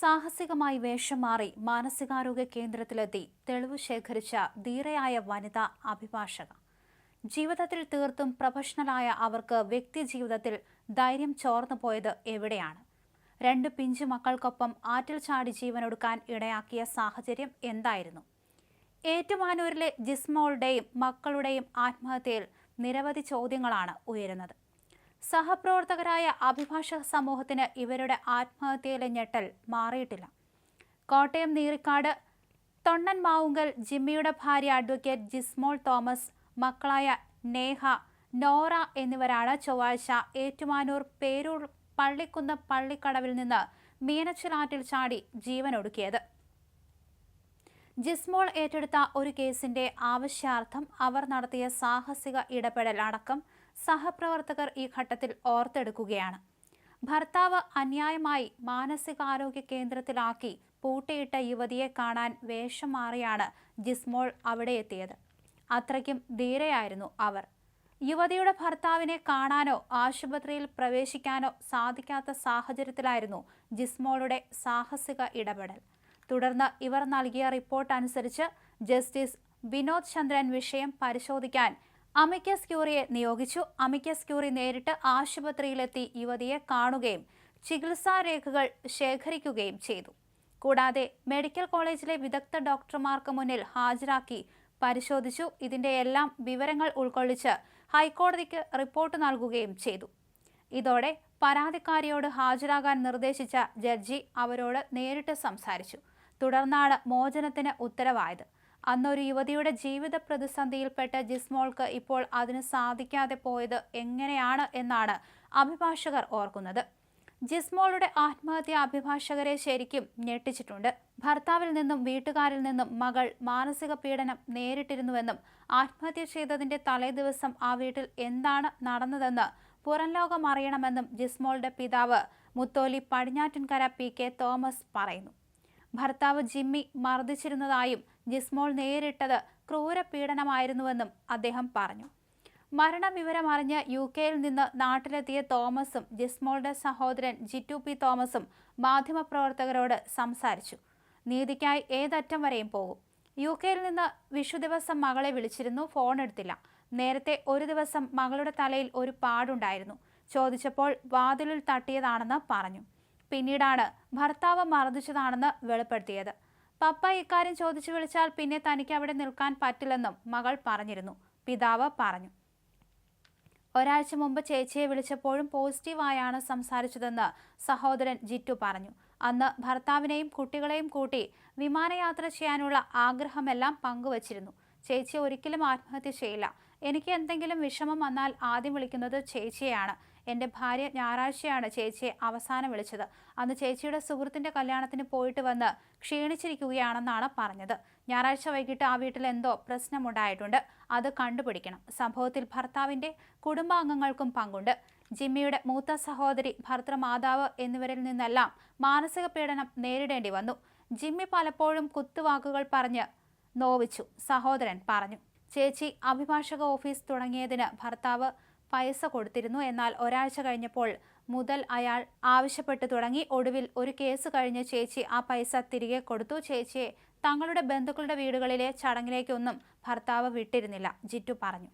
സാഹസികമായി വേഷം മാറി മാനസികാരോഗ്യ കേന്ദ്രത്തിലെത്തി തെളിവ് ശേഖരിച്ച ധീരയായ വനിതാ അഭിഭാഷക. ജീവിതത്തിൽ തീർത്തും പ്രൊഫഷണലായ അവർക്ക് വ്യക്തി ജീവിതത്തിൽ ധൈര്യം ചോർന്നു പോയത് എവിടെയാണ്? രണ്ട് പിഞ്ചു മക്കൾക്കൊപ്പം ആറ്റിൽ ചാടി ജീവനൊടുക്കാൻ ഇടയാക്കിയ സാഹചര്യം എന്തായിരുന്നു? ഏറ്റുമാനൂരിലെ ജിസ്മോളുടെയും മക്കളുടെയും ആത്മഹത്യയിൽ നിരവധി ചോദ്യങ്ങളാണ് ഉയരുന്നത്. സഹപ്രവർത്തകരായ അഭിഭാഷക സമൂഹത്തിന് ഇവരുടെ ആത്മഹത്യയിലെ ഞെട്ടൽ മാറിയിട്ടില്ല. കോട്ടയം നീറിക്കാട് തൊണ്ണൻ മാവുങ്കൽ ജിമ്മിയുടെ ഭാര്യ അഡ്വക്കേറ്റ് ജിസ്മോൾ തോമസ് മക്കളായ നേഹ നോറ എന്നിവരാണ് ചൊവ്വാഴ്ച ഏറ്റുമാനൂർ പേരൂർ പള്ളിക്കുന്ന് പള്ളിക്കടവിൽ നിന്ന് മീനച്ചിലാറ്റിൽ ചാടി ജീവനൊടുക്കിയത്. ജിസ്മോൾ ഏറ്റെടുത്ത ഒരു കേസിന്റെ ആവശ്യാർത്ഥം അവർ നടത്തിയ സാഹസിക ഇടപെടൽ അടക്കം സഹപ്രവർത്തകർ ഈ ഘട്ടത്തിൽ ഓർത്തെടുക്കുകയാണ്. ഭർത്താവ് അന്യായമായി മാനസികാരോഗ്യ കേന്ദ്രത്തിലാക്കി പൂട്ടിയിട്ട യുവതിയെ കാണാൻ വേഷം മാറിയാണ് ജിസ്മോൾ അവിടെ എത്തിയത്. അത്രയ്ക്കും ധീരയായിരുന്നു അവർ. യുവതിയുടെ ഭർത്താവിനെ കാണാനോ ആശുപത്രിയിൽ പ്രവേശിക്കാനോ സാധിക്കാത്ത സാഹചര്യത്തിലായിരുന്നു ജിസ്മോളുടെ സാഹസിക ഇടപെടൽ. തുടർന്ന് ഇവർ നൽകിയ റിപ്പോർട്ട് അനുസരിച്ച് ജസ്റ്റിസ് വിനോദ് ചന്ദ്രൻ വിഷയം പരിശോധിക്കാൻ അമിക്കസ് ക്യൂറിയെ നിയോഗിച്ചു. അമിക്കസ് ക്യൂറി നേരിട്ട് ആശുപത്രിയിലെത്തി യുവതിയെ കാണുകയും ചികിത്സാ രേഖകൾ ശേഖരിക്കുകയും ചെയ്തു. കൂടാതെ മെഡിക്കൽ കോളേജിലെ വിദഗ്ധ ഡോക്ടർമാർക്ക് മുന്നിൽ ഹാജരാക്കി പരിശോധിച്ചു. ഇതിന്റെ എല്ലാം വിവരങ്ങൾ ഉൾക്കൊള്ളിച്ച് ഹൈക്കോടതിക്ക് റിപ്പോർട്ട് നൽകുകയും ചെയ്തു. ഇതോടെ പരാതിക്കാരിയോട് ഹാജരാകാൻ നിർദ്ദേശിച്ച ജഡ്ജി അവരോട് നേരിട്ട് സംസാരിച്ചു. തുടർന്നാണ് മോചനത്തിന് ഉത്തരവായത്. അന്നൊരു യുവതിയുടെ ജീവിത പ്രതിസന്ധിയിൽപ്പെട്ട ജിസ്മോൾക്ക് ഇപ്പോൾ അതിന് സാധിക്കാതെ പോയത് എങ്ങനെയാണ് എന്നാണ് അഭിഭാഷകർ ഓർക്കുന്നത്. ജിസ്മോളുടെ ആത്മഹത്യ അഭിഭാഷകരെ ശരിക്കും ഞെട്ടിച്ചിട്ടുണ്ട്. ഭർത്താവിൽ നിന്നും വീട്ടുകാരിൽ നിന്നും മകൾ മാനസിക പീഡനം നേരിട്ടിരുന്നുവെന്നും ആത്മഹത്യ ചെയ്തതിന്റെ തലേദിവസം ആ വീട്ടിൽ എന്താണ് നടന്നതെന്ന് പുറം ലോകം അറിയണമെന്നും ജിസ്മോളുടെ പിതാവ് മുത്തോലി പടിഞ്ഞാറ്റിൻകര പി കെ തോമസ് പറയുന്നു. ഭർത്താവ് ജിമ്മി മർദ്ദിച്ചിരുന്നതായും ജിസ്മോൾ നേരിട്ടത് ക്രൂരപീഡനമായിരുന്നുവെന്നും അദ്ദേഹം പറഞ്ഞു. മരണവിവരം അറിഞ്ഞ് യു കെയിൽ നിന്ന് നാട്ടിലെത്തിയ തോമസും ജിസ്മോളുടെ സഹോദരൻ ജിറ്റു പി തോമസും മാധ്യമപ്രവർത്തകരോട് സംസാരിച്ചു. നീതിക്കായി ഏതറ്റം വരെയും പോകും. യു കെയിൽ നിന്ന് വിഷു ദിവസം മകളെ വിളിച്ചിരുന്നു ഫോൺ എടുത്തില്ല. നേരത്തെ ഒരു ദിവസം മകളുടെ തലയിൽ ഒരു പാടുണ്ടായിരുന്നു. ചോദിച്ചപ്പോൾ വാതിലിൽ തട്ടിയതാണെന്ന് പറഞ്ഞു. പിന്നീടാണ് ഭർത്താവ് മർദ്ദിച്ചതാണെന്ന് വെളിപ്പെടുത്തിയത്. പപ്പ ഇക്കാര്യം ചോദിച്ചു വിളിച്ചാൽ പിന്നെ തനിക്ക് അവിടെ നിൽക്കാൻ പറ്റില്ലെന്നും മകൾ പറഞ്ഞിരുന്നു. പിതാവ് പറഞ്ഞു. ഒരാഴ്ച മുമ്പ് ചേച്ചിയെ വിളിച്ചപ്പോഴും പോസിറ്റീവായാണ് സംസാരിച്ചതെന്ന് സഹോദരൻ ജിറ്റു പറഞ്ഞു. അന്ന് ഭർത്താവിനെയും കുട്ടികളെയും കൂട്ടി വിമാനയാത്ര ചെയ്യാനുള്ള ആഗ്രഹമെല്ലാം പങ്കുവച്ചിരുന്നു. ചേച്ചി ഒരിക്കലും ആത്മഹത്യ ചെയ്യില്ല. എനിക്ക് എന്തെങ്കിലും വിഷമം വന്നാൽ ആദ്യം വിളിക്കുന്നത് ചേച്ചിയെയാണ്. എന്റെ ഭാര്യ ഞായറാഴ്ചയാണ് ചേച്ചിയെ അവസാനം വിളിച്ചത്. അന്ന് ചേച്ചിയുടെ സുഹൃത്തിന്റെ കല്യാണത്തിന് പോയിട്ട് വന്ന് ക്ഷീണിച്ചിരിക്കുകയാണെന്നാണ് പറഞ്ഞത്. ഞായറാഴ്ച വൈകിട്ട് ആ വീട്ടിൽ എന്തോ പ്രശ്നമുണ്ടായിട്ടുണ്ട്. അത് കണ്ടുപിടിക്കണം. സംഭവത്തിൽ ഭർത്താവിന്റെ കുടുംബാംഗങ്ങൾക്കും പങ്കുണ്ട്. ജിമ്മിയുടെ മൂത്ത സഹോദരി ഭർത്തൃമാതാവ് എന്നിവരിൽ നിന്നെല്ലാം മാനസിക പീഡനം നേരിടേണ്ടി വന്നു. ജിമ്മി പലപ്പോഴും കുത്തുവാക്കുകൾ പറഞ്ഞ് നോവിച്ചു. സഹോദരൻ പറഞ്ഞു ചേച്ചി അഭിഭാഷക ഓഫീസ് തുടങ്ങിയതിന് ഭർത്താവ് പൈസ കൊടുത്തിരുന്നു. എന്നാൽ ഒരാഴ്ച കഴിഞ്ഞപ്പോൾ മുതൽ അയാൾ ആവശ്യപ്പെട്ടു തുടങ്ങി. ഒടുവിൽ ഒരു കേസ് കഴിഞ്ഞ് ചേച്ചി ആ പൈസ തിരികെ കൊടുത്തു. ചേച്ചിയെ തങ്ങളുടെ ബന്ധുക്കളുടെ വീടുകളിലെ ചടങ്ങിലേക്കൊന്നും ഭർത്താവ് വിട്ടിരുന്നില്ല. ജിറ്റു പറഞ്ഞു.